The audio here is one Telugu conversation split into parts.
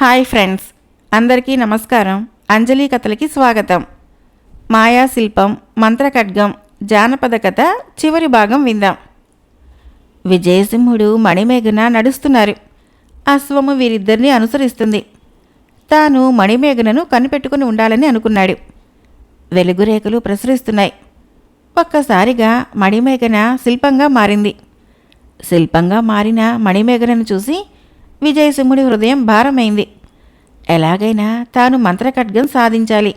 హాయ్ ఫ్రెండ్స్ అందరికీ నమస్కారం. అంజలి కథలకి స్వాగతం. మాయా శిల్పం మంత్రఖడ్గం జానపద కథ చివరి భాగం విందాం. విజయసింహుడు మణిమేఘన నడుస్తున్నారు. అశ్వము వీరిద్దరిని అనుసరిస్తుంది. తాను మణిమేఘనను కనిపెట్టుకుని ఉండాలని అనుకున్నాడు. వెలుగురేఖలు ప్రసరిస్తున్నాయి. ఒక్కసారిగా మణిమేఘన శిల్పంగా మారింది. శిల్పంగా మారిన మణిమేఘనను చూసి విజయసింహుడి హృదయం భారమైంది. ఎలాగైనా తాను మంత్రఖడ్గం సాధించాలి.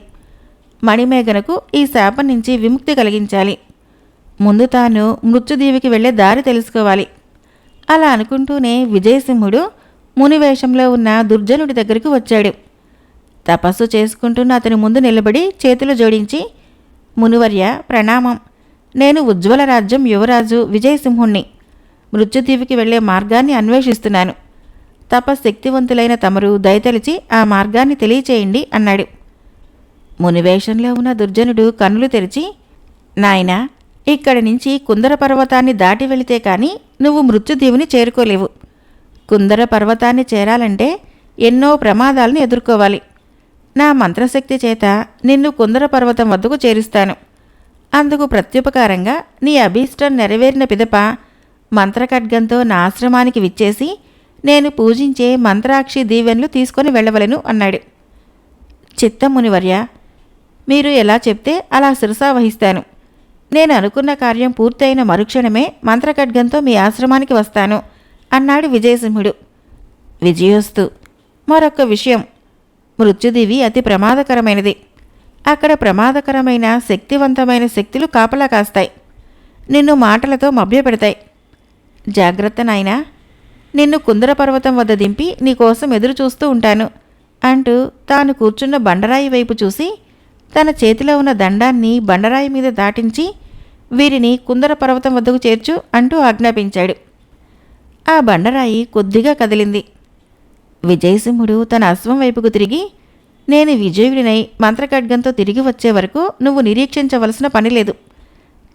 మణిమేఘనకు ఈ శాపం నుంచి విముక్తి కలిగించాలి. ముందు తాను మృత్యుదీవికి వెళ్ళే దారి తెలుసుకోవాలి. అలా అనుకుంటూనే విజయసింహుడు మునివేషంలో ఉన్న దుర్జనుడి దగ్గరికి వచ్చాడు. తపస్సు చేసుకుంటున్న అతని ముందు నిలబడి చేతులు జోడించి మునివర్య ప్రణామం. నేను ఉజ్వల రాజ్యం యువరాజు విజయసింహుణ్ణి. మృత్యుదీవికి వెళ్ళే మార్గాన్ని అన్వేషిస్తున్నాను. తపశక్తివంతులైన తమరు దయతలిచి ఆ మార్గాన్ని తెలియచేయండి అన్నాడు. మునివేషంలో ఉన్న దుర్జనుడు కన్నులు తెరిచి నాయనా ఇక్కడి నుంచి కుందర పర్వతాన్ని దాటి వెళితే కానీ నువ్వు మృత్యుదీవుని చేరుకోలేవు. కుందర పర్వతాన్ని చేరాలంటే ఎన్నో ప్రమాదాలను ఎదుర్కోవాలి. నా మంత్రశక్తి చేత నిన్ను కుందర పర్వతం వద్దకు చేరుస్తాను. అందుకు ప్రత్యుపకారంగా నీ అభీష్టం నెరవేరిన పిదప మంత్రఖడ్గంతో నా ఆశ్రమానికి విచ్చేసి నేను పూజించే మంత్రాక్షి దీవెన్లు తీసుకొని వెళ్ళవలను అన్నాడు. చిత్తమునివర్య మీరు ఎలా చెప్తే అలా శిరసా వహిస్తాను. నేను అనుకున్న కార్యం పూర్తయిన మరుక్షణమే మంత్రఖడ్గంతో మీ ఆశ్రమానికి వస్తాను అన్నాడు విజయసింహుడు. విజయోస్తు మరొక విషయం. మృత్యుదేవి అతి ప్రమాదకరమైనది. అక్కడ ప్రమాదకరమైన శక్తివంతమైన శక్తులు కాపలా కాస్తాయి. నిన్ను మాటలతో మభ్యపెడతాయి. జాగ్రత్త నాయనా నిన్ను కుందర పర్వతం వద్ద దింపి నీకోసం ఎదురు చూస్తూ ఉంటాను అంటూ తాను కూర్చున్న బండరాయి వైపు చూసి తన చేతిలో ఉన్న దండాన్ని బండరాయి మీద దాటించి వీరిని కుందర పర్వతం వద్దకు చేర్చు అంటూ ఆజ్ఞాపించాడు. ఆ బండరాయి కొద్దిగా కదిలింది. విజయసింహుడు తన అశ్వం వైపుకు తిరిగి నేను విజయుడినై మంత్రఖడ్గంతో తిరిగి వచ్చే వరకు నువ్వు నిరీక్షించవలసిన పని లేదు.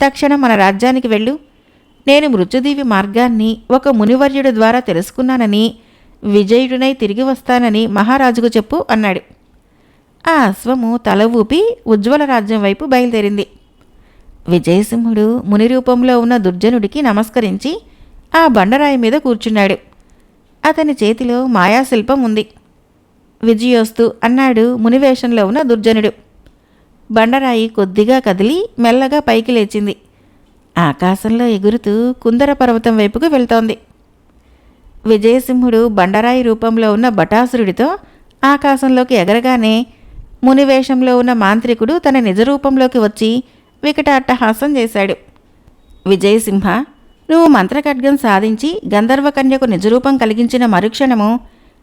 తక్షణం మన రాజ్యానికి వెళ్ళు. నేను మృత్యుదీవి మార్గాన్ని ఒక మునివర్యుడి ద్వారా తెలుసుకున్నానని విజయుడినై తిరిగి వస్తానని మహారాజుకు చెప్పు అన్నాడు. ఆ అశ్వము తల ఊపి ఉజ్వల రాజ్యం వైపు బయలుదేరింది. విజయసింహుడు ముని రూపంలో ఉన్న దుర్జనుడికి నమస్కరించి ఆ బండరాయి మీద కూర్చున్నాడు. అతని చేతిలో మాయాశిల్పం ఉంది. విజయోస్తు అన్నాడు మునివేషంలో ఉన్న దుర్జనుడు. బండరాయి కొద్దిగా కదిలి మెల్లగా పైకి లేచింది. ఆకాశంలో ఎగురుతూ కుందర పర్వతం వైపుకు వెళ్తోంది. విజయసింహుడు బండరాయి రూపంలో ఉన్న బటాసురుడితో ఆకాశంలోకి ఎగరగానే మునివేషంలో ఉన్న మాంత్రికుడు తన నిజ రూపంలోకి వచ్చి వికటాట్టహాసం చేశాడు. విజయసింహ నువ్వు మంత్రఖడ్గం సాధించి గంధర్వకన్యకు నిజరూపం కలిగించిన మరుక్షణము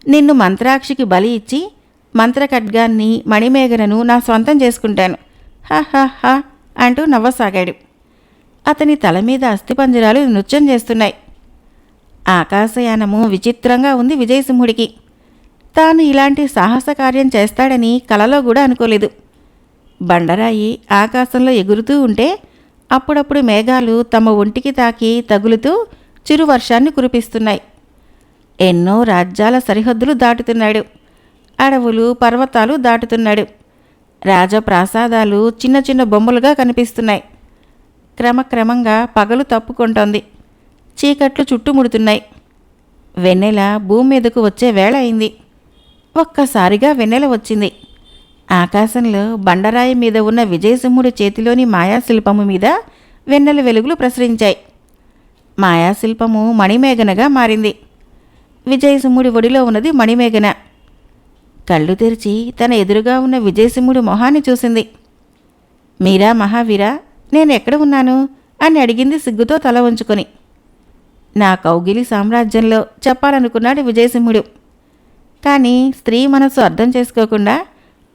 నిన్ను మంత్రాక్షికి బలి ఇచ్చి మంత్రఖడ్గాన్ని మణిమేఘనను నా సొంతం చేసుకుంటాను. హ హ హ అంటూ నవ్వసాగాడు. అతని తల మీద అస్థిపంజరాలు నృత్యం చేస్తున్నాయి. ఆకాశయానము విచిత్రంగా ఉంది విజయసింహుడికి. తాను ఇలాంటి సాహస కార్యం చేస్తాడని కలలో కూడా అనుకోలేదు. బండరాయి ఆకాశంలో ఎగురుతూ ఉంటే అప్పుడప్పుడు మేఘాలు తమ ఒంటికి తాకి తగులుతూ చిరు వర్షాన్ని కురిపిస్తున్నాయి. ఎన్నో రాజ్యాల సరిహద్దులు దాటుతున్నాడు. అడవులు పర్వతాలు దాటుతున్నాడు. రాజప్రాసాదాలు చిన్న చిన్న బొమ్మలుగా కనిపిస్తున్నాయి. క్రమక్రమంగా పగలు తప్పుకుంటోంది. చీకట్లు చుట్టుముడుతున్నాయి. వెన్నెల భూమి మీదకు వచ్చే వేళ అయింది. ఒక్కసారిగా వెన్నెల వచ్చింది. ఆకాశంలో బండరాయి మీద ఉన్న విజయసింహుడి చేతిలోని మాయాశిల్పము మీద వెన్నెల వెలుగులు ప్రసరించాయి. మాయాశిల్పము మణిమేఘనగా మారింది. విజయసింహుడి ఒడిలో ఉన్నది మణిమేఘన. కళ్ళు తెరిచి తన ఎదురుగా ఉన్న విజయసింహుడి మొహాన్ని చూసింది. మీరా మహావీరా నేను ఎక్కడ ఉన్నాను? అని అడిగింది సిగ్గుతో తల ఉంచుకొని నా కౌగిలి సామ్రాజ్యంలో చెప్పాలనుకున్నాడు విజయసింహుడు. కానీ స్త్రీ మనసు అర్థం చేసుకోకుండా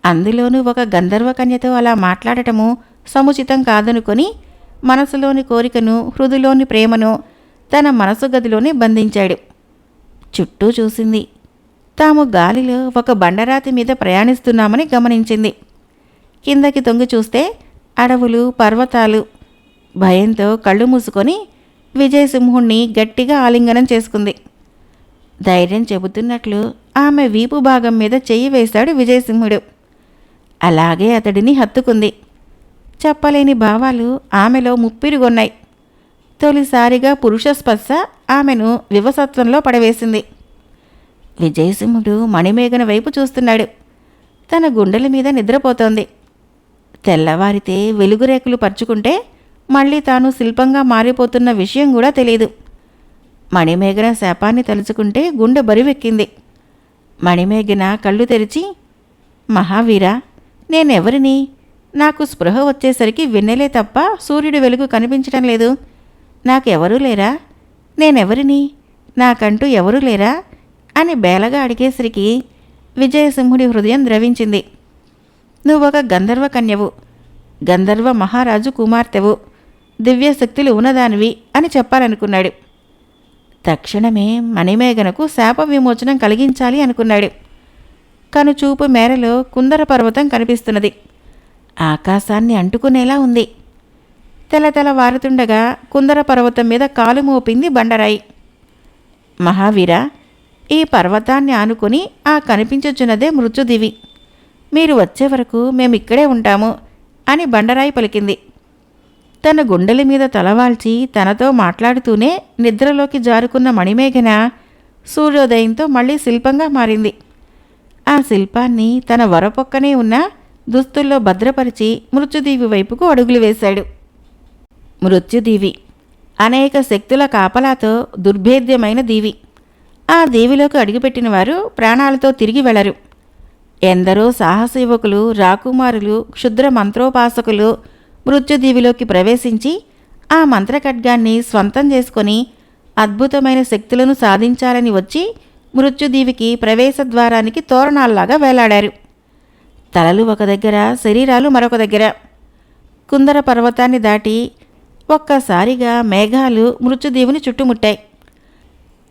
అందులోనూ ఒక గంధర్వ కన్యతో అలా మాట్లాడటము సముచితం కాదనుకొని మనసులోని కోరికను హృదిలోని ప్రేమను తన మనసు గదిలోనే బంధించాడు. చుట్టూ చూసింది. తాము గాలిలో ఒక బండరాతి మీద ప్రయాణిస్తున్నామని గమనించింది. కిందకి తొంగి చూస్తే అడవులు పర్వతాలు భయంతో కళ్ళు మూసుకొని విజయసింహుణ్ణి గట్టిగా ఆలింగనం చేసుకుంది. ధైర్యం చెబుతున్నట్లు ఆమె వీపు భాగం మీద చెయ్యి వేశాడు విజయసింహుడు అలాగే అతడిని హత్తుకుంది. చెప్పలేని భావాలు ఆమెలో ముప్పిరిగొన్నాయి తొలిసారిగా పురుష స్పర్శ ఆమెను వివసత్వంలో పడవేసింది. విజయసింహుడు మణిమేఘన వైపు చూస్తున్నాడు. తన గుండెల మీద నిద్రపోతోంది. తెల్లవారితే వెలుగురేకులు పరుచుకుంటే మళ్ళీ తాను శిల్పంగా మారిపోతున్న విషయం కూడా తెలియదు మణిమేఘన శాపాన్ని తలుచుకుంటే గుండె బరువెక్కింది. మణిమేఘన కళ్ళు తెరిచి మహావీరా నేనెవరిని? నాకు స్పృహ వచ్చేసరికి వెన్నెలే తప్ప సూర్యుడి వెలుగు కనిపించడం లేదు. నాకెవరూ లేరా? నేనెవరిని? నాకంటూ ఎవరూ లేరా? అని బేలగా అడిగేసరికి విజయసింహుడి హృదయం ద్రవించింది. నువ్వొక గంధర్వ కన్యవు. గంధర్వ మహారాజు కుమార్తెవు. దివ్యశక్తులు ఉన్నదానివి అని చెప్పాలనుకున్నాడు. తక్షణమే మణిమేఘనకు శాప విమోచనం కలిగించాలి అనుకున్నాడు. కనుచూపు మేరలో కుందర పర్వతం కనిపిస్తున్నది. ఆకాశాన్ని అంటుకునేలా ఉంది. తెలతెల వారుతుండగా కుందర పర్వతం మీద కాలు మోపింది బండరాయి. మహావీర ఈ పర్వతాన్ని ఆనుకొని ఆ కనిపించుచున్నదే మృత్యుదివి. మీరు వచ్చే వరకు మేమిక్కడే ఉంటాము అని బండరాయి పలికింది. తన గుండెల మీద తలవాల్చి తనతో మాట్లాడుతూనే నిద్రలోకి జారుకున్న మణిమేఘన సూర్యోదయంతో మళ్ళీ శిల్పంగా మారింది. ఆ శిల్పాన్ని తన వరపొక్కనే ఉన్న దుస్తుల్లో భద్రపరిచి మృత్యుదీవి వైపుకు అడుగులు వేశాడు. మృత్యుదీవి అనేక శక్తుల కాపలాతో దుర్భేద్యమైన దీవి. ఆ దీవిలోకి అడుగుపెట్టిన వారు ప్రాణాలతో తిరిగి వెళ్ళరు. ఎందరో సాహస యువకులు రాకుమారులు క్షుద్ర మంత్రోపాసకులు మృత్యుదీవిలోకి ప్రవేశించి ఆ మంత్రఖడ్గాన్ని స్వంతం చేసుకొని అద్భుతమైన శక్తులను సాధించాలని వచ్చి మృత్యుదీవికి ప్రవేశద్వారానికి తోరణాల్లాగా వేలాడారు. తలలు ఒక దగ్గర శరీరాలు మరొక దగ్గర. కుందర పర్వతాన్ని దాటి ఒక్కసారిగా మేఘాలు మృత్యుదీవుని చుట్టుముట్టాయి.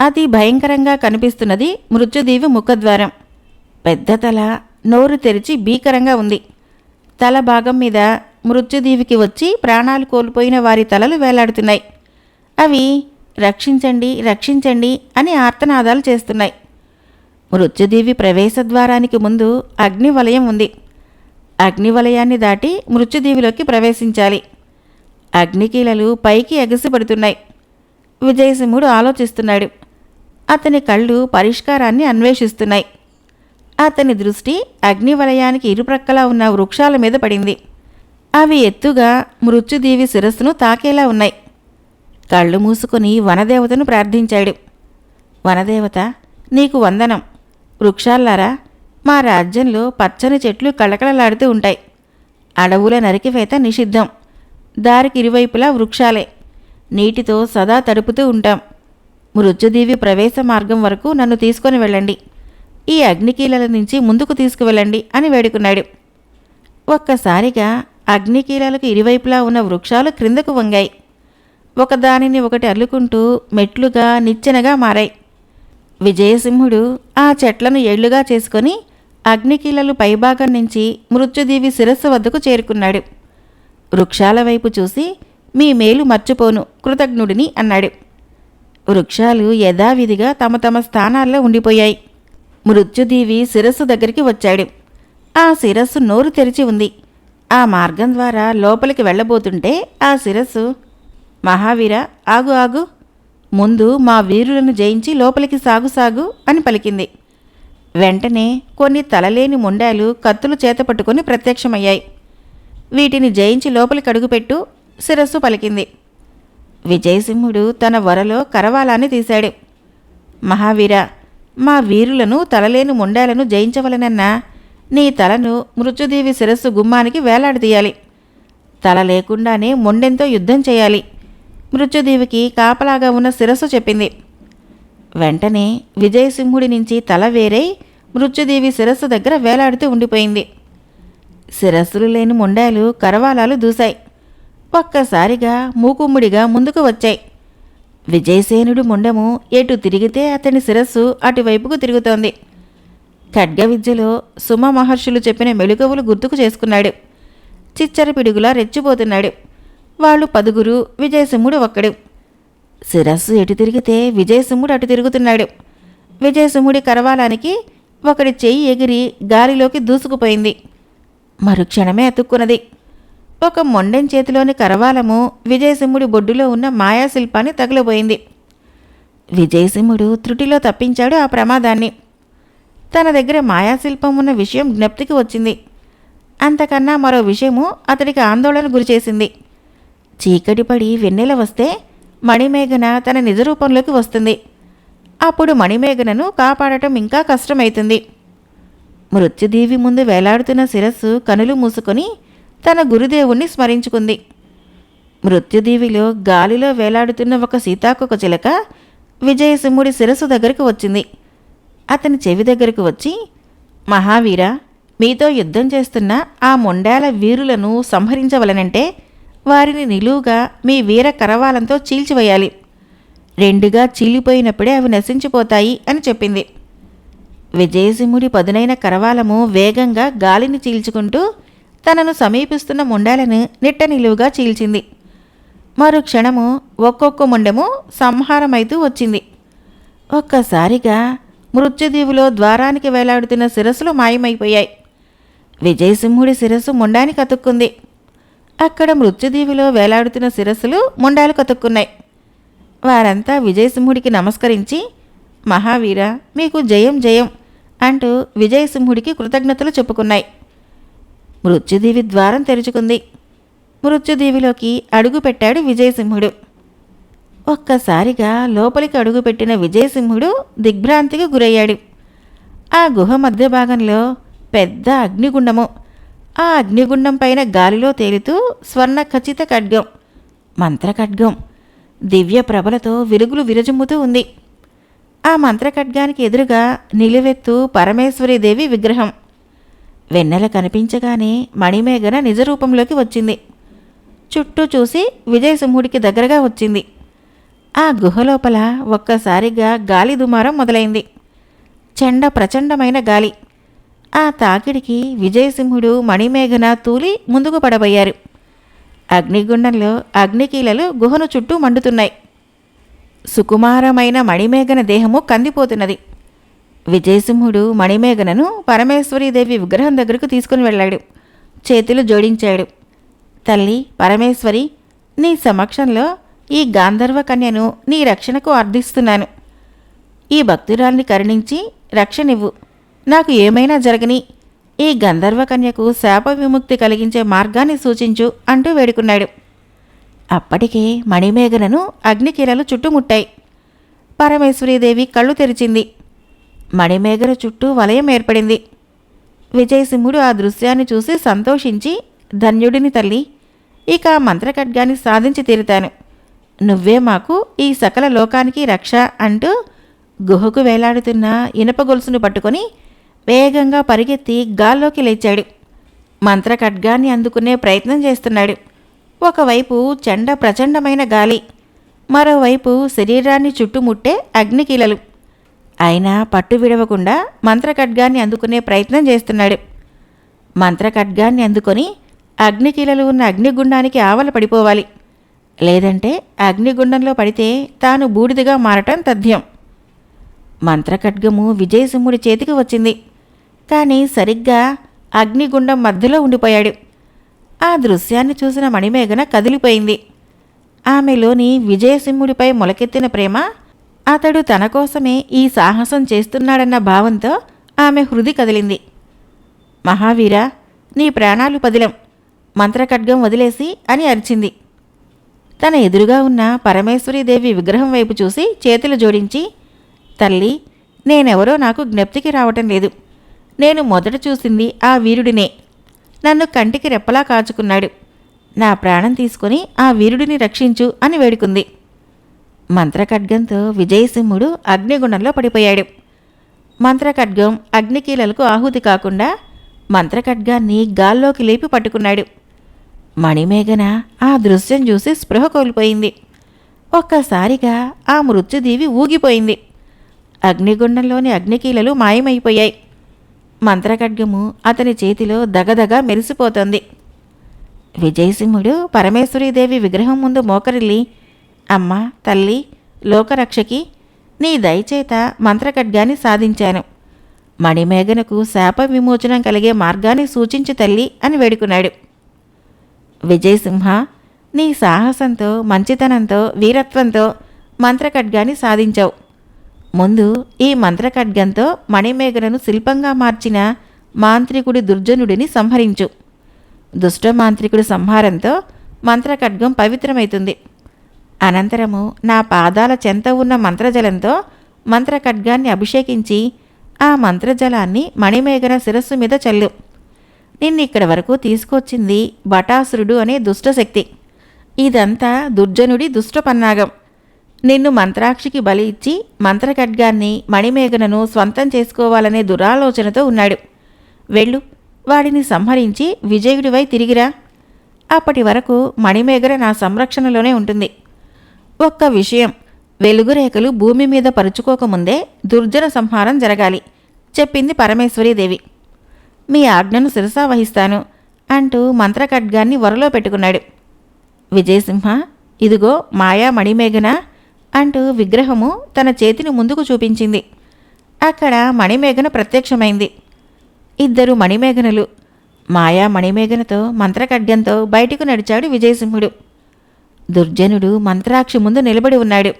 అతి భయంకరంగా కనిపిస్తున్నది మృత్యుదీవి ముఖద్వారం. పెద్ద తల నోరు తెరిచి భీకరంగా ఉంది. తల భాగం మీద మృత్యుదీవికి వచ్చి ప్రాణాలు కోల్పోయిన వారి తలలు వేలాడుతున్నాయి. అవి రక్షించండి రక్షించండి అని ఆర్తనాదాలు చేస్తున్నాయి. మృత్యుదీవి ప్రవేశద్వారానికి ముందు అగ్నివలయం ఉంది. అగ్నివలయాన్ని దాటి మృత్యుదీవిలోకి ప్రవేశించాలి. అగ్నికీలలు పైకి ఎగసిపడుతున్నాయి. విజయసింహుడు ఆలోచిస్తున్నాడు. అతని కళ్ళు పరిష్కారాన్ని అన్వేషిస్తున్నాయి. అతని దృష్టి అగ్నివలయానికి ఇరుప్రక్కలా ఉన్న వృక్షాల మీద పడింది. అవి ఎత్తుగా మృత్యుదేవి శిరస్సును తాకేలా ఉన్నాయి. కళ్ళు మూసుకొని వనదేవతను ప్రార్థించాడు. వనదేవత నీకు వందనం. వృక్షాల్లారా మా రాజ్యంలో పచ్చని చెట్లు కళకళలాడుతూ ఉంటాయి. అడవుల నరికివేత నిషిద్ధం. దారికి ఇరువైపులా వృక్షాలే. నీటితో సదా తడుపుతూ ఉంటాం. మృత్యుదేవి ప్రవేశ మార్గం వరకు నన్ను తీసుకొని వెళ్ళండి. ఈ అగ్నికీలల నుంచి ముందుకు తీసుకువెళ్ళండి అని వేడుకున్నాడు. ఒక్కసారిగా అగ్నికీలలకు ఇరువైపులా ఉన్న వృక్షాలు క్రిందకు వంగాయి. ఒకదానిని ఒకటి అల్లుకుంటూ మెట్లుగా నిచ్చెనగా మారాయి. విజయసింహుడు ఆ చెట్లను ఏళ్ళుగా చేసుకొని అగ్నికీలలు పైభాగం నుంచి మృత్యుదేవి శిరస్సు వద్దకు చేరుకున్నాడు. వృక్షాల వైపు చూసి మీ మేలు మర్చిపోను కృతజ్ఞుడిని అన్నాడు. వృక్షాలు యథావిధిగా తమ తమ స్థానాల్లో ఉండిపోయాయి. మృత్యుదీవి శిరస్సు దగ్గరికి వచ్చాడు. ఆ శిరస్సు నోరు తెరిచి ఉంది. ఆ మార్గం ద్వారా లోపలికి వెళ్ళబోతుంటే ఆ శిరస్సు మహావీర ఆగు ఆగు. ముందు మా వీరులను జయించి లోపలికి సాగు సాగు అని పలికింది. వెంటనే కొన్ని తలలేని ముండాలు కత్తులు చేత పట్టుకొని ప్రత్యక్షమయ్యాయి. వీటిని జయించి లోపలికి అడుగుపెట్టు శిరస్సు పలికింది. విజయసింహుడు తన వరలో కరవాలాన్ని తీశాడు. మహావీర మా వీరులను తలలేని ముండాలను జయించవలనన్నా. నీ తలను మృత్యుదేవి శిరస్సు గుమ్మానికి వేలాడదీయాలి. తల లేకుండానే మొండెంతో యుద్ధం చేయాలి. మృత్యుదేవికి కాపలాగా ఉన్న శిరస్సు చెప్పింది. వెంటనే విజయసింహుడి నుంచి తల వేరై మృత్యుదేవి శిరస్సు దగ్గర వేలాడుతూ ఉండిపోయింది. శిరస్సులు లేని ముండాలు కరవాలాలు దూశాయి. ఒక్కసారిగా మూకుమ్ముడిగా ముందుకు వచ్చాయి. విజయసేనుడు ముండము ఎటు తిరిగితే అతని శిరస్సు అటువైపుకు తిరుగుతోంది. ఖడ్గ విద్యలో సుమ మహర్షులు చెప్పిన మెళుకవులు గుర్తుకు చేసుకున్నాడు. చిచ్చర పిడుగులా రెచ్చిపోతున్నాడు. వాళ్ళు పదుగురు విజయసింహుడు ఒక్కడు. శిరస్సు ఎటు తిరిగితే విజయసింహుడు అటు తిరుగుతున్నాడు. విజయసింహుడి కరవాలానికి ఒకడి చెయ్యి ఎగిరి గాలిలోకి దూసుకుపోయింది. మరుక్షణమే అతుక్కున్నది. ఒక మొండెం చేతిలోని కరవాలము విజయసింహుడి బొడ్డులో ఉన్న మాయాశిల్పాన్ని తగిలిపోయింది విజయసింహుడు త్రుటిలో తప్పించాడు ఆ ప్రమాదాన్ని. తన దగ్గర మాయాశిల్పం ఉన్న విషయం జ్ఞప్తికి వచ్చింది. అంతకన్నా మరో విషయము అతడికి ఆందోళన గురిచేసింది. చీకటి పడి వెన్నెల వస్తే మణిమేఘన తన నిజ రూపంలోకి వస్తుంది. అప్పుడు మణిమేఘనను కాపాడటం ఇంకా కష్టమైతుంది. మృత్యుదేవి ముందు వేలాడుతున్న శిరస్సు కనులు మూసుకొని తన గురుదేవుణ్ణి స్మరించుకుంది. మృత్యుదీవిలో గాలిలో వేలాడుతున్న ఒక సీతాకొక చిలక విజయసింహుడి శిరస్సు దగ్గరకు వచ్చింది. అతని చెవి దగ్గరకు వచ్చి మహావీర మీతో యుద్ధం చేస్తున్న ఆ మొండాల వీరులను సంహరించవలనంటే వారిని నిలువుగా మీ వీర కరవాలంతో చీల్చివేయాలి. రెండుగా చీలిపోయినప్పుడే అవి నశించిపోతాయి అని చెప్పింది. విజయసింహుడి పదునైన కరవాలము వేగంగా గాలిని చీల్చుకుంటూ తనను సమీపిస్తున్న ముండాలను నిట్ట నిలువుగా చీల్చింది. మరు క్షణము ఒక్కొక్క ముండము సంహారమైతూ వచ్చింది. ఒక్కసారిగా మృత్యుదీవులో ద్వారానికి వేలాడుతున్న శిరస్సులు మాయమైపోయాయి. విజయసింహుడి శిరస్సు ముండాని అతుక్కుంది అక్కడ మృత్యుదీవిలో వేలాడుతున్న శిరస్సులు ముండాలు కతుక్కున్నాయి. వారంతా విజయసింహుడికి నమస్కరించి మహావీర మీకు జయం జయం అంటూ విజయసింహుడికి కృతజ్ఞతలు చెప్పుకున్నాయి. మృత్యుదేవి ద్వారం తెరుచుకుంది. మృత్యుదేవిలోకి అడుగుపెట్టాడు విజయసింహుడు. ఒక్కసారిగా లోపలికి అడుగుపెట్టిన విజయసింహుడు దిగ్భ్రాంతికి గురయ్యాడు. ఆ గుహ మధ్య భాగంలో పెద్ద అగ్నిగుండము. ఆ అగ్నిగుండం పైన గాలిలో తేలుతూ స్వర్ణ ఖచ్చిత ఖడ్గం మంత్రఖడ్గం దివ్య ప్రభలతో వెలుగులు విరజుమ్ముతూ ఉంది. ఆ మంత్రఖడ్గానికి ఎదురుగా నిలువెత్తు పరమేశ్వరీదేవి విగ్రహం. వెన్నెల కనిపించగానే మణిమేఘన నిజరూపంలోకి వచ్చింది. చుట్టూ చూసి విజయసింహుడికి దగ్గరగా వచ్చింది. ఆ గుహ లోపల ఒక్కసారిగా గాలి దుమారం మొదలైంది. చెండ ప్రచండమైన గాలి. ఆ తాకిడికి విజయసింహుడు మణిమేఘన తూలి ముందుకు పడబోయారు. అగ్నిగుండంలో అగ్నికీలలు గుహను చుట్టూ మండుతున్నాయి. సుకుమారమైన మణిమేఘన దేహము కందిపోతున్నది. విజయసింహుడు మణిమేఘనను పరమేశ్వరీదేవి విగ్రహం దగ్గరకు తీసుకుని వెళ్ళాడు. చేతులు జోడించాడు. తల్లి పరమేశ్వరి నీ సమక్షంలో ఈ గాంధర్వ కన్యను నీ రక్షణకు అర్థిస్తున్నాను. ఈ భక్తురాల్ని కరుణించి రక్షణివ్వు. నాకు ఏమైనా జరగని ఈ గంధర్వ కన్యకు శాప విముక్తి కలిగించే మార్గాన్ని సూచించు అంటూ వేడుకున్నాడు. అప్పటికే మణిమేఘనను అగ్నికీలలు చుట్టుముట్టాయి. పరమేశ్వరీదేవి కళ్ళు తెరిచింది. మణిమేఘన చుట్టూ వలయం ఏర్పడింది. విజయసింహుడు ఆ దృశ్యాన్ని చూసి సంతోషించి ధన్యుడిని తల్లి ఇక మంత్రఖడ్గాన్ని సాధించి తీరుతాను. నువ్వే మాకు ఈ సకల లోకానికి రక్ష అంటూ గుహకు వేలాడుతున్న ఇనప గొలుసును పట్టుకొని వేగంగా పరిగెత్తి గాల్లోకి లేచాడు. మంత్రఖడ్గాన్ని అందుకునే ప్రయత్నం చేస్తున్నాడు. ఒకవైపు చెండ ప్రచండమైన గాలి మరోవైపు శరీరాన్ని చుట్టుముట్టే అగ్నికీలలు. అయినా పట్టు విడవకుండా మంత్రఖడ్గాన్ని అందుకునే ప్రయత్నం చేస్తున్నాడు. మంత్రఖడ్గాన్ని అందుకొని అగ్నికీలలు ఉన్న అగ్నిగుండానికి ఆవల పడిపోవాలి. లేదంటే అగ్నిగుండంలో పడితే తాను బూడిదగా మారటం తథ్యం. మంత్రఖడ్గము విజయసింహుడి చేతికి వచ్చింది. కానీ సరిగ్గా అగ్నిగుండం మధ్యలో ఉండిపోయాడు. ఆ దృశ్యాన్ని చూసిన మణిమేఘన కదిలిపోయింది. ఆమెలోని విజయసింహుడిపై మొలకెత్తిన ప్రేమ అతడు తన కోసమే ఈ సాహసం చేస్తున్నాడన్న భావంతో ఆమె హృది కదిలింది. మహావీర నీ ప్రాణాలు పదిలం. మంత్రఖడ్గం వదిలేసి అని అరిచింది. తన ఎదురుగా ఉన్న పరమేశ్వరీదేవి విగ్రహం వైపు చూసి చేతులు జోడించి తల్లి నేనెవరో నాకు జ్ఞప్తికి రావటం లేదు. నేను మొదట చూసింది ఆ వీరుడినే. నన్ను కంటికి రెప్పలా కాచుకున్నాడు. నా ప్రాణం తీసుకొని ఆ వీరుడిని రక్షించు అని వేడుకుంది. మంత్రఖడ్గంతో విజయసింహుడు అగ్నిగుణంలో పడిపోయాడు. మంత్రఖడ్గం అగ్నికీలలకు ఆహుతి కాకుండా మంత్రఖడ్గాన్ని గాల్లోకి లేపి పట్టుకున్నాడు. మణిమేఘన ఆ దృశ్యం చూసి స్పృహ కోల్పోయింది. ఒక్కసారిగా ఆ మృత్యుదీవి ఊగిపోయింది. అగ్నిగుండంలోని అగ్నికీలలు మాయమైపోయాయి. మంత్రఖడ్గము అతని చేతిలో దగదగ మెరిసిపోతుంది. విజయసింహుడు పరమేశ్వరీదేవి విగ్రహం ముందు మోకరిల్లి అమ్మ తల్లి లోకరక్షకి నీ దయచేత మంత్రఖడ్గాన్ని సాధించాను. మణిమేఘనకు శాప విమోచనం కలిగే మార్గాన్ని సూచించు తల్లి అని వేడుకున్నాడు. విజయసింహ నీ సాహసంతో మంచితనంతో వీరత్వంతో మంత్రఖడ్గాన్ని సాధించావు. ముందు ఈ మంత్రఖడ్గంతో మణిమేఘనను శిల్పంగా మార్చిన మాంత్రికుడి దుర్జనుడిని సంహరించు. దుష్ట మాంత్రికుడి సంహారంతో మంత్రఖడ్గం పవిత్రమవుతుంది. అనంతరము నా పాదాల చెంత ఉన్న మంత్రజలంతో మంత్రఖడ్గాన్ని అభిషేకించి ఆ మంత్రజలాన్ని మణిమేఘన శిరస్సు మీద చల్లు. నిన్నిక్కడి వరకు తీసుకొచ్చింది బటాసురుడు అనే దుష్టశక్తి. ఇదంతా దుర్జనుడి దుష్ట పన్నాగం నిన్ను మంత్రాక్షికి బలి ఇచ్చి మంత్రఖడ్గాన్ని మణిమేఘనను స్వంతం చేసుకోవాలనే దురాలోచనతో ఉన్నాడు. వెళ్ళు వాడిని సంహరించి విజయుడివై తిరిగిరా. అప్పటి వరకు మణిమేఘన నా సంరక్షణలోనే ఉంటుంది. ఒక్క విషయం. వెలుగురేఖలు భూమి మీద పరుచుకోకముందే దుర్జన సంహారం జరగాలి. చెప్పింది పరమేశ్వరీదేవి. మీ ఆజ్ఞను శిరసా వహిస్తాను అంటూ మంత్రఖడ్గాన్ని వరలో పెట్టుకున్నాడు. విజయసింహ ఇదిగో మాయా మణిమేఘన అంటూ విగ్రహము తన చేతిని ముందుకు చూపించింది. అక్కడ మణిమేఘన ప్రత్యక్షమైంది. ఇద్దరు మణిమేఘనలు. మాయా మణిమేఘనతో మంత్రఖడ్గంతో బయటకు నడిచాడు విజయసింహుడు. దుర్జనుడు మంత్రాక్షి ముందు నిలబడి ఉన్నాడు.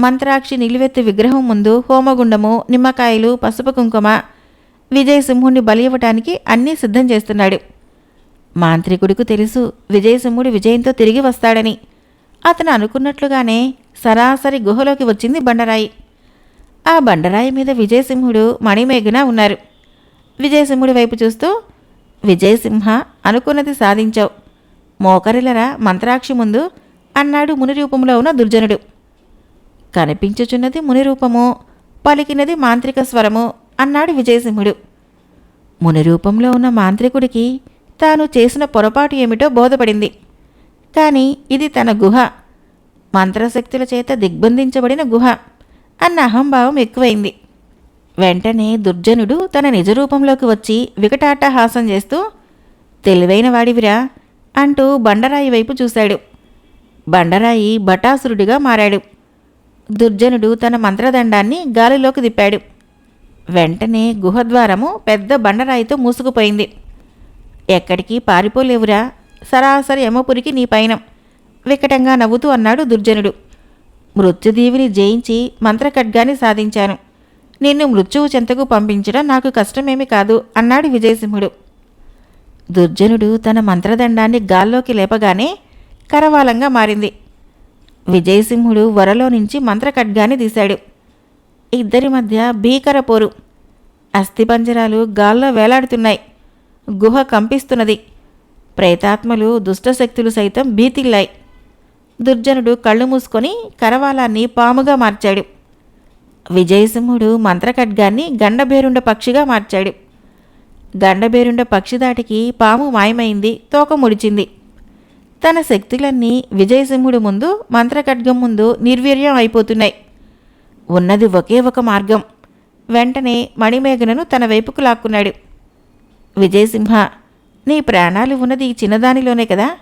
మంత్రాక్షి నిలువెత్తు విగ్రహం ముందు హోమగుండము నిమ్మకాయలు పసుపు కుంకుమ విజయసింహుణ్ణి బలి ఇవ్వటానికి అన్నీ సిద్ధం చేస్తున్నాడు. మాంత్రికుడికి తెలుసు విజయసింహుడు విజయంతో తిరిగి వస్తాడని. అతను అనుకున్నట్లుగానే సరాసరి గుహలోకి వచ్చింది బండరాయి. ఆ బండరాయి మీద విజయసింహుడు మణిమేఘన ఉన్నారు. విజయసింహుడి వైపు చూస్తూ విజయసింహ అనుకున్నది సాధించావు. మోకరిలరా మంత్రాక్షి ముందు అన్నాడు ముని రూపంలో ఉన్న దుర్జనుడు. కనిపించుచున్నది ముని రూపము పలికినది మాంత్రిక స్వరము అన్నాడు విజయసింహుడు. ముని రూపంలో ఉన్న మాంత్రికుడికి తాను చేసిన పొరపాటు ఏమిటో బోధపడింది. కానీ ఇది తన గుహ. మంత్రశక్తుల చేత దిగ్బంధించబడిన గుహ అన్న అహంభావం ఎక్కువైంది. వెంటనే దుర్జనుడు తన నిజ రూపంలోకి వచ్చి వికటాటహాసం చేస్తూ తెలివైన వాడివిరా అంటూ బండరాయి వైపు చూశాడు. బండరాయి బటాసురుడిగా మారాడు. దుర్జనుడు తన మంత్రదండాన్ని గాలిలోకి దిప్పాడు వెంటనే గుహద్వారము పెద్ద బండరాయితో మూసుకుపోయింది. ఎక్కడికి పారిపోలేవురా. సరాసరి యమపురికి నీ పైన వికటంగా నవ్వుతూ అన్నాడు దుర్జనుడు. మృత్యుదేవిని జయించి మంత్రఖడ్గాన్ని సాధించాను. నిన్ను మృత్యువు చెంతకు పంపించడం నాకు కష్టమేమి కాదు అన్నాడు విజయసింహుడు. దుర్జనుడు తన మంత్రదండాన్ని గాల్లోకి లేపగానే కరవాలంగా మారింది. విజయసింహుడు వరలో నుంచి మంత్రఖడ్గాన్ని తీశాడు. ఇద్దరి మధ్య భీకర పోరు. అస్థిపంజరాలు గాల్లో వేలాడుతున్నాయి. గుహ కంపిస్తున్నది. ప్రేతాత్మలు దుష్టశక్తులు సైతం భీతిల్లాయి. దుర్జనుడు కళ్ళు మూసుకొని కరవాలాన్ని పాముగా మార్చాడు. విజయసింహుడు మంత్రఖడ్గాన్ని గండభేరుండ పక్షిగా మార్చాడు. దండబేరుండ పక్షి దాటికి పాము మాయమైంది తోక ముడిచింది తన శక్తులన్నీ విజయసింహుడు ముందు మంత్రఖడ్గం ముందు నిర్వీర్యం అయిపోతున్నాయి. ఉన్నది ఒకే ఒక మార్గం. వెంటనే మణిమేఘనను తన వైపుకు లాక్కున్నాడు. విజయసింహ నీ ప్రాణాలు ఉన్నది ఈ చిన్నదానిలోనే కదా?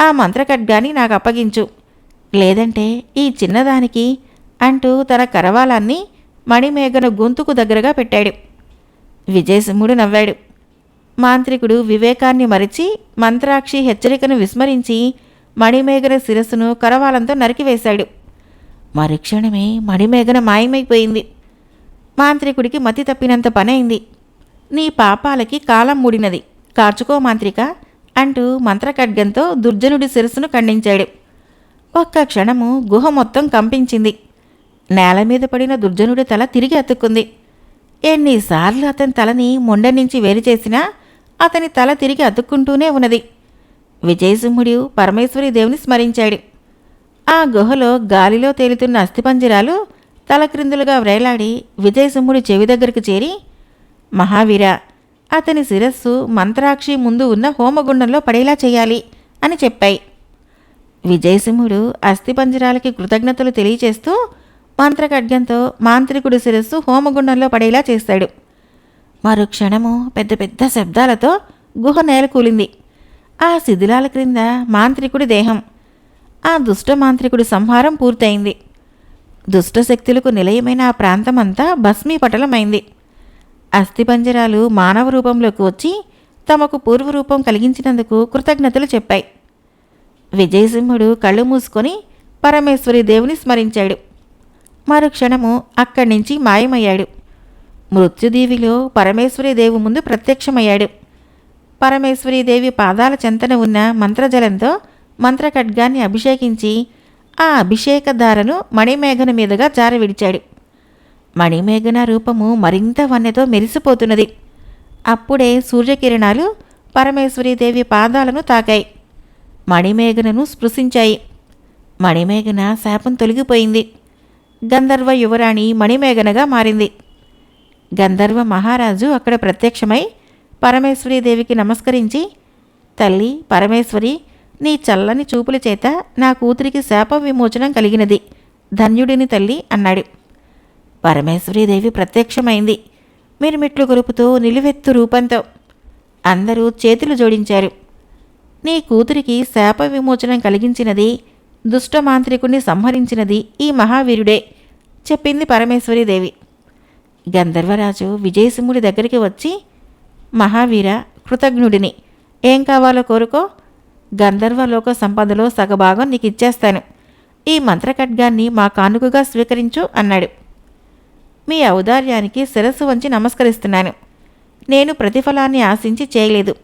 ఆ మంత్రఖడ్గాన్ని నాకు అప్పగించు. లేదంటే ఈ చిన్నదానికి అంటూ తన కరవాలాన్ని మణిమేఘన గొంతుకు దగ్గరగా పెట్టాడు. విజయసింహుడు నవ్వాడు. మాంత్రికుడు వివేకాన్ని మరిచి మంత్రాక్షి హెచ్చరికను విస్మరించి మణిమేఘన శిరస్సును కరవాలంతో నరికివేశాడు. మరుక్షణమే మణిమేఘన మాయమైపోయింది. మాంత్రికుడికి మతి తప్పినంత పనైంది. నీ పాపాలకి కాలం మూడినది. కార్చుకో మాంత్రిక అంటూ మంత్రఖడ్గంతో దుర్జనుడి శిరస్సును ఖండించాడు. ఒక్క క్షణము గుహ మొత్తం కంపించింది. నేల మీద పడిన దుర్జనుడి తల తిరిగి అతుక్కుంది. ఎన్నిసార్లు అతని తలని మొండ నుంచి వేరు చేసినా అతని తల తిరిగి అతుక్కుంటూనే ఉన్నది. విజయసింహుడు పరమేశ్వరి దేవుని స్మరించాడు. ఆ గుహలో గాలిలో తేలుతున్న అస్థిపంజరాలు తలక్రిందులుగా వ్రేలాడి విజయసింహుడి చెవి దగ్గరకు చేరి మహావీర అతని శిరస్సు మంత్రాక్షి ముందు ఉన్న హోమగుండంలో పడేలా చేయాలి అని చెప్పాయి. విజయసింహుడు అస్థిపంజరాలకి కృతజ్ఞతలు తెలియచేస్తూ మంత్రఖడ్గంతో మాంత్రికుడి శిరస్సు హోమగుండంలో పడేలా చేశాడు మరు క్షణము పెద్ద పెద్ద శబ్దాలతో గుహ నేల కూలింది ఆ శిథిలాల క్రింద మాంత్రికుడి దేహం. ఆ దుష్ట మాంత్రికుడి సంహారం పూర్తయింది. దుష్టశక్తులకు నిలయమైన ఆ ప్రాంతమంతా భస్మీపటలమైంది. అస్థిపంజరాలు మానవ రూపంలోకి వచ్చి తమకు పూర్వరూపం కలిగించినందుకు కృతజ్ఞతలు చెప్పాయి. విజయసింహుడు కళ్ళు మూసుకొని పరమేశ్వరి దేవుని స్మరించాడు. మరుక్షణము అక్కడి నుంచి మాయమయ్యాడు. మృత్యుదీవిలో పరమేశ్వరీదేవి ముందు ప్రత్యక్షమయ్యాడు. పరమేశ్వరీదేవి పాదాల చెంతన ఉన్న మంత్రజలంతో మంత్రఖడ్గాన్ని అభిషేకించి ఆ అభిషేకధారను మణిమేఘన మీదుగా జారవిడిచాడు. మణిమేఘన రూపము మరింత వన్నెతో మెరిసిపోతున్నది. అప్పుడే సూర్యకిరణాలు పరమేశ్వరీదేవి పాదాలను తాకాయి. మణిమేఘనను స్పృశించాయి. మణిమేఘన శాపం తొలగిపోయింది. గంధర్వ యువరాణి మణిమేఘనగా మారింది. గంధర్వ మహారాజు అక్కడ ప్రత్యక్షమై పరమేశ్వరీదేవికి నమస్కరించి తల్లి పరమేశ్వరి నీ చల్లని చూపుల చేత నా కూతురికి శాప విమోచనం కలిగినది. ధన్యుడిని తల్లి అన్నాడు. పరమేశ్వరీదేవి ప్రత్యక్షమైంది. మిరుమిట్లు గొరుపుతూ నిలువెత్తు రూపంతో అందరూ చేతులు జోడించారు. నీ కూతురికి శాప విమోచనం కలిగించినది దుష్టమాంత్రికుణ్ణి సంహరించినది ఈ మహావీరుడే చెప్పింది పరమేశ్వరీదేవి. గంధర్వరాజు విజయసింహుడి దగ్గరికి వచ్చి మహావీర కృతజ్ఞుడిని. ఏం కావాలో కోరుకో. గంధర్వలోక సంపదలో సగభాగం నీకు ఇచ్చేస్తాను ఈ మంత్రఖడ్గాన్ని మా కానుకగా స్వీకరించు అన్నాడు. మీ ఔదార్యానికి శిరస్సు వంచి నమస్కరిస్తున్నాను. నేను ప్రతిఫలాన్ని ఆశించి చేయలేదు.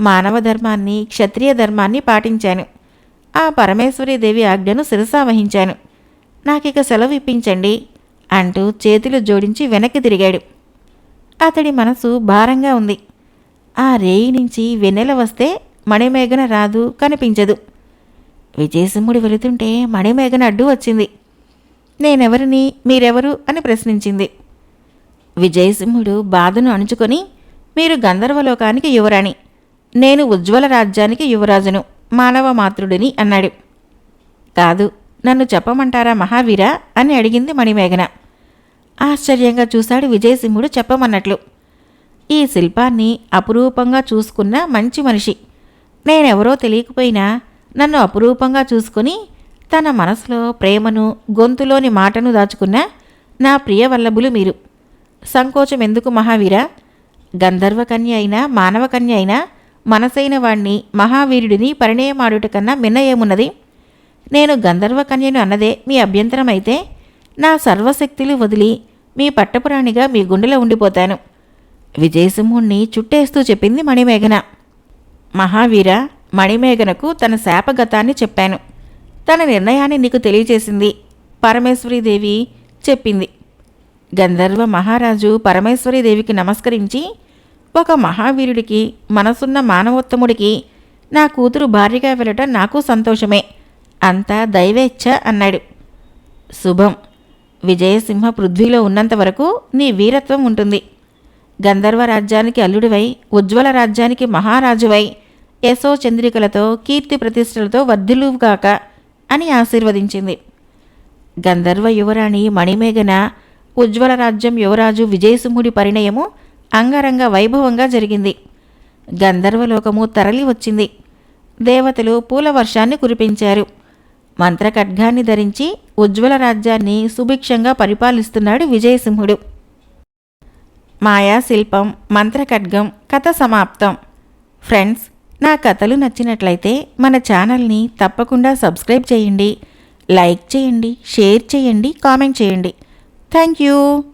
మానవ ధర్మాన్ని క్షత్రియ ధర్మాన్ని పాటించాను. ఆ పరమేశ్వరి దేవి ఆజ్ఞను శిరసా వహించాను. నాకిక సెలవు ఇప్పించండి అంటూ చేతులు జోడించి వెనక్కి తిరిగాడు. అతడి మనసు భారంగా ఉంది. ఆ రేయి నుంచి వెన్నెల వస్తే మణిమేఘన రాదు కనిపించదు. విజయసింహుడు వెళుతుంటే మణిమేఘన అడ్డు వచ్చింది. నేనెవరిని మీరెవరు అని ప్రశ్నించింది. విజయసింహుడు బాధను అణుచుకొని మీరు గంధర్వలోకానికి యువరాణి. నేను ఉజ్వల రాజ్యానికి యువరాజును. మానవ మాతృడిని అన్నాడు. కాదు నన్ను చెప్పమంటారా మహావీరా? అని అడిగింది మణిమేఘన. ఆశ్చర్యంగా చూశాడు విజయసింహుడు చెప్పమన్నట్లు. ఈ శిల్పాన్ని అపురూపంగా చూసుకున్న మంచి మనిషి. నేనెవరో తెలియకపోయినా నన్ను అపురూపంగా చూసుకుని తన మనసులో ప్రేమను గొంతులోని మాటను దాచుకున్న నా ప్రియవల్లభులు మీరు. సంకోచం ఎందుకు మహావీర? గంధర్వకన్య అయినా మానవకన్య అయినా మనసైన వాణ్ణి మహావీరుడిని పరిణయమాడుట కన్నా మిన్న ఏమున్నది నేను గంధర్వకన్యను అన్నదే మీ అభ్యంతరం అయితే నా సర్వశక్తులు వదిలి మీ పట్టపురాణిగా మీ గుండెలో ఉండిపోతాను. విజయసింహుణ్ణి చుట్టేస్తూ చెప్పింది మణిమేఘన. మహావీర మణిమేఘనకు తన శాపగతాన్ని చెప్పాను. తన నిర్ణయాన్ని నీకు తెలియజేసింది పరమేశ్వరీదేవి చెప్పింది. గంధర్వ మహారాజు పరమేశ్వరీదేవికి నమస్కరించి ఒక మహావీరుడికి మనసున్న మానవోత్తముడికి నా కూతురు భార్యగా వెళ్ళటం నాకు సంతోషమే. అంతా దైవేచ్ఛ అన్నాడు. శుభం. విజయసింహ పృథ్వీలో ఉన్నంత వరకు నీ వీరత్వం ఉంటుంది. గంధర్వ రాజ్యానికి అల్లుడివై ఉజ్వల రాజ్యానికి మహారాజువై యశో చంద్రికలతో కీర్తి ప్రతిష్టలతో వర్ధిల్లుగాక అని ఆశీర్వదించింది. గంధర్వ యువరాణి మణిమేఘన ఉజ్వల రాజ్యం యువరాజు విజయసింహుడి పరిణయము అంగరంగ వైభవంగా జరిగింది. గంధర్వలోకము తరలి వచ్చింది. దేవతలు పూల వర్షాన్ని కురిపించారు. మంత్రఖడ్గాన్ని ధరించి ఉజ్వల రాజ్యాన్ని సుభిక్షంగా పరిపాలిస్తున్నాడు విజయసింహుడు. మాయా శిల్పం మంత్రఖడ్గం కథ సమాప్తం. ఫ్రెండ్స్ నా కథలు నచ్చినట్లయితే మన ఛానల్ని తప్పకుండా సబ్స్క్రైబ్ చేయండి. లైక్ చేయండి షేర్ చేయండి కామెంట్ చేయండి. Thank you.